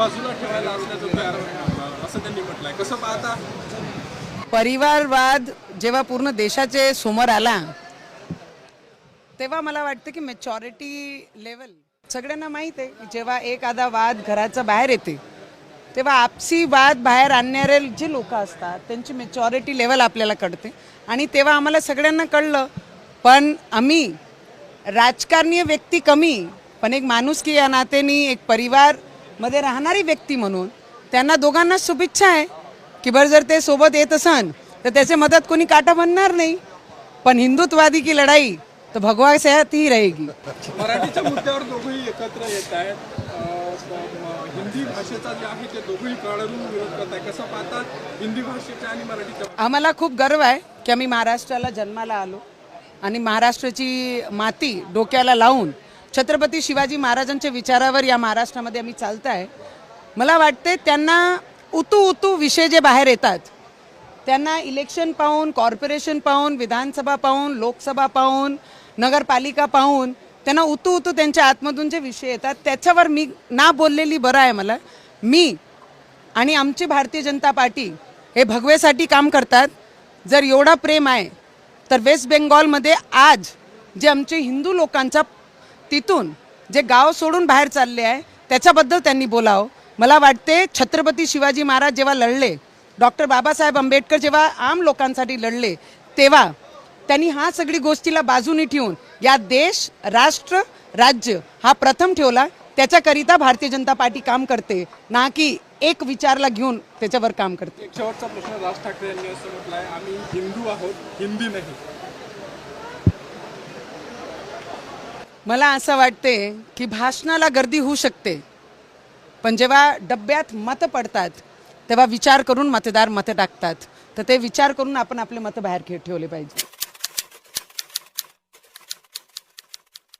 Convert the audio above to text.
बाजूला ठेवायला तयार असं त्यांनी म्हटलंय. कसं पाहता? परिवारवाद जेव्हा पूर्ण देशाचे समोर आला तेव्हा मला वाटतं की मॅच्युरिटी लेवल सगळ्यांना माहीत आहे की जेव्हा एक आधा वाद घराचा बाहेर येते तेव्हा आपसी वाद बाहेर आणणारे जे लोक असतात त्यांची मॅच्युरिटी लेवल आपल्याला कळते. आणि तेव्हा आम्हाला सगळ्यांना कळलं पण आम्ही राजकारणीय व्यक्ती कमी पण एक माणूस की या नात्याने एक परिवार परिवारमध्ये राहणारी व्यक्ती म्हणून त्यांना दोघांना शुभेच्छा आहे. की बरं जर ते सोबत येत असन तर त्याचे मदत कोणी काटा बनणार नाही. पण हिंदुत्वादी की लढाई तर भगवा सेहत ही रहेगी. मराठीच्या मुद्द्यावर दोघंही एकत्र येत आहेत. हिंदी भाषेचा जे आहे ते दोघंही काढून विरोध करत आहे कसं पाहतात? हिंदी भाषेच्या आणि मराठीच्या आम्हाला खूप गर्व आहे की आम्ही महाराष्ट्राला जन्माला आलो आणि महाराष्ट्राची माती डोक्याला लावून छत्रपती शिवाजी महाराजांच्या विचारावर या महाराष्ट्रामध्ये आम्ही चालत आहे मला वाटते त्यांना उतू उतू विषय जे बाहेर येतात त्यांना इलेक्शन पाहून कॉर्पोरेशन पाहून विधानसभा पाहून लोकसभा पाहून नगरपालिका पाहून त्यांना उतू उतू त्यांच्या आतमधून जे विषय येतात त्याच्यावर मी ना बोललेली बरं आहे मला. मी आणि आमची भारतीय जनता पार्टी हे भगवेसाठी काम करतात. जर एवढा प्रेम आहे तर वेस्ट बेंगॉलमध्ये आज जे आमचे हिंदू लोकांचा तिथून जे गाव सोडून बाहेर चालले आहे त्याच्याबद्दल त्यांनी बोलावं. मला वाटते छत्रपती शिवाजी महाराज जेव्हा लढले डॉक्टर बाबासाहेब आंबेडकर जेव्हा आम लोकांसाठी लढले तेव्हा त्यांनी हा सगळी गोष्टीला बाजूनी ठेवून या देश राष्ट्र राज्य हा प्रथम ठेवला. त्याच्याकरिता भारतीय जनता पार्टी काम करते ना की एक विचारला घेऊन त्याच्यावर काम करते. शेवटचा प्रश्न राज ठाकरे यांनी असं म्हटलं आहे आम्ही हिंदू आहोत हिंदी नाही. मला असं वाटते की भाषणाला गर्दी होऊ शकते. पण जेव्हा डब्यात मतं पडतात तेव्हा विचार करून मतदार मतं टाकतात. तर ते विचार करून आपण आपले मतं बाहेर ठेवले पाहिजे.